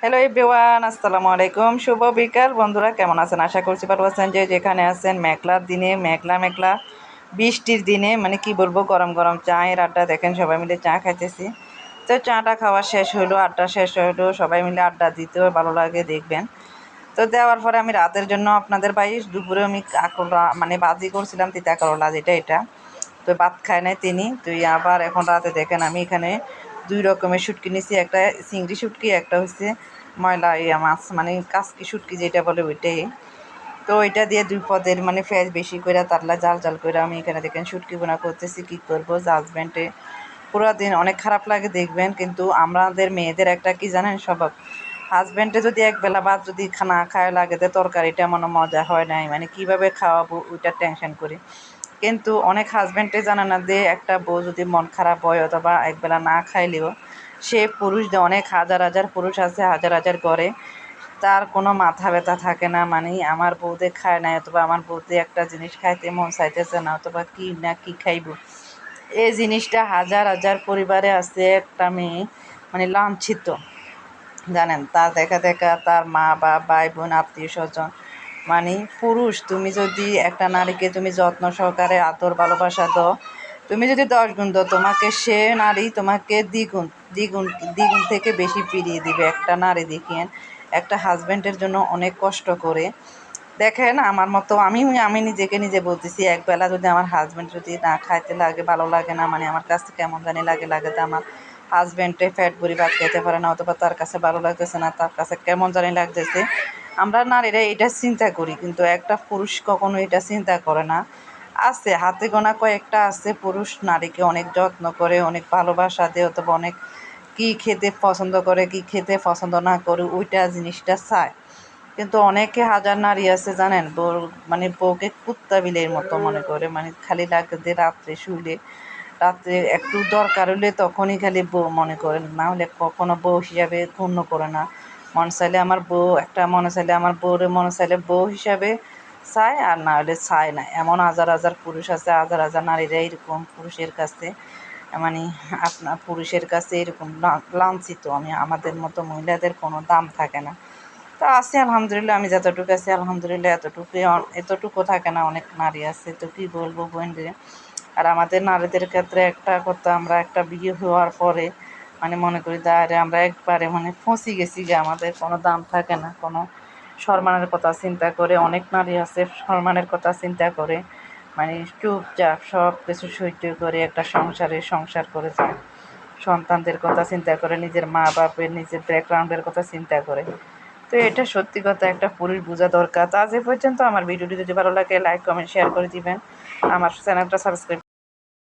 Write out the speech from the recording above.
Hello everyone আসসালামু আলাইকুম শুভ বিকাল বন্ধুরা, কেমন আছেন? আশা করছি ভালো আছেন। যে যেখানে আছেন মেঘলার দিনে, মেঘলা মেঘলা বৃষ্টির দিনে মানে কি বলব, গরম গরম চায়ের আড্ডা দেখেন, সবাই মিলে চা খাইতেছি। তো চাটা খাওয়া শেষ হলো আড্ডা শেষ হলো সবাই মিলে আড্ডা দিতেও ভালো লাগে দেখবেন। তো দেওয়ার পরে আমি রাতের জন্য আপনাদের ভাই দুপুরে আমি কাকলা মানে বাজি করছিলাম তিতা করলা যেটা এটা। তো ভাত খায় নাই তিনি, তুই আবার এখন রাতে দেখেন আমি এখানে দুই রকমের শুটকি নিছি, একটা চিংড়ি শুটকি, একটা হচ্ছে ময়লা ইয়া মাছ মানে কাসকি শুটকি যেটা বলে ওইটাই। তো ওইটা দিয়ে দুই পদের মানে ফ্যাজ বেশি করে তারলা জাল জাল করে আমি এখানে দেখেন শুটকি বোনা করতেছি, কী করব হাজব্যান্ডে পুরো দিন অনেক খারাপ লাগে দেখবেন, কিন্তু আমাদের মেয়েদের একটা কি জানেন স্বভাব? হাজব্যান্ডে যদি এক বেলা ভাত যদি খানা খায় লাগে তরকারিটা মনে মজা হয় নাই মানে কীভাবে খাওয়াবো ওইটা টেনশন করি। কিন্তু অনেক হাজব্যান্ডে জানে না যে একটা বউ যদি মন খারাপ হয় অথবা একবেলা না খাইলেও সে পুরুষ অনেক হাজার হাজার পুরুষ আছে, হাজার হাজার করে, তার কোনো মাথা ব্যথা থাকে না মানে আমার বউদের খায় না অথবা আমার বউতে একটা জিনিস খাইতে মন চাইতেছে না, অথবা কি না কি খাইব। এই জিনিসটা হাজার হাজার পরিবারে আছে একটা মেয়ে মানে লাঞ্ছিত। জানেন, তার দেখা দেখা তার মা বা ভাই বোন আত্মীয় স্বজন মানে পুরুষ, তুমি যদি একটা নারীকে তুমি যত্ন সহকারে আদর, ভালোবাসা দাও, তুমি যদি দশ গুণ দাও, তোমাকে সে নারী তোমাকে দ্বিগুণ দ্বিগুণ দ্বিগুণ থেকে বেশি ফিরিয়ে দিবে একটা নারী দেখিয়ে একটা হাজব্যান্ডের জন্য অনেক কষ্ট করে। দেখেন, আমার মতো আমি আমি নিজেকে নিজে বলতেছি একবেলা যদি আমার হাজব্যান্ড যদি না খাইতে লাগে, ভালো লাগে না মানে আমার কাছে কেমন জানি লাগে লাগে তো আমার হাজব্যান্ডে ফ্যাট ভরি ভাত খেতে পারে না, অথবা তার কাছে ভালো লাগতেছে না, তার কাছে কেমন জানি লাগতেছে। আমরা নারীরা এটা চিন্তা করি, কিন্তু একটা পুরুষ কখনো এটা চিন্তা করে না। আছে, হাতে গোনা কয়েকটা আছে, পুরুষ নারীকে অনেক যত্ন করে, অনেক ভালোবাসা দেয়, অথবা অনেক কী খেতে পছন্দ করে, কি খেতে পছন্দ না করে, ওইটা জিনিসটা চায়। কিন্তু অনেকে হাজার নারী আছে, জানেন? বউ মানে বউকে কুত্তা বিলের মতো মনে করে মানে খালি লাগে রাত্রে শুলে, রাত্রে একটু দরকার হলে তখনই খালি বউ মনে করে, না হলে কখনো বউ হিসাবে গণ্য করে না। মনে চাইলে আমার বউ, একটা মনে চাইলে আমার বউরে, মনে চাইলে বউ হিসাবে চায় আর না হলে চায় না। এমন হাজার হাজার পুরুষ আছে, হাজার হাজার নারীরা এরকম পুরুষের কাছে মানে আপনার পুরুষের কাছে এরকম লাঞ্ছিত। আমি আমাদের মতো মহিলাদের কোনো দাম থাকে না। তা আছি আলহামদুলিল্লাহ, আমি যতটুকু আছি আলহামদুলিল্লাহ, এতটুকুই এতটুকু থাকে না, অনেক নারী আছে, তো কী বলব বোনদের আর আমাদের নারীদের ক্ষেত্রে একটা কথা, আমরা একটা বিয়ে হওয়ার পরে মানে মনে করি দাঁড়ে আমরা একবারে মানে ফসি গেছি যে আমাদের কোনো দাম থাকে না, কোনো সম্মানের কথা চিন্তা করে, অনেক নারী আছে সম্মানের কথা চিন্তা করে মানে চুপচাপ সব কিছু সহ্য করে একটা সংসারে সংসার করে যায়। সন্তানদের কথা চিন্তা করে, নিজের মা বাপের, নিজের ব্যাকগ্রাউন্ডের কথা চিন্তা করে। তো এটা সত্যি কথা একটা পুরুষ বোঝা দরকার। তো আজ পর্যন্ত আমার ভিডিওটি যদি ভালো লাগে লাইক কমেন্ট শেয়ার করে দিবেন। আমার চ্যানেলটা সাবস্ক্রাইব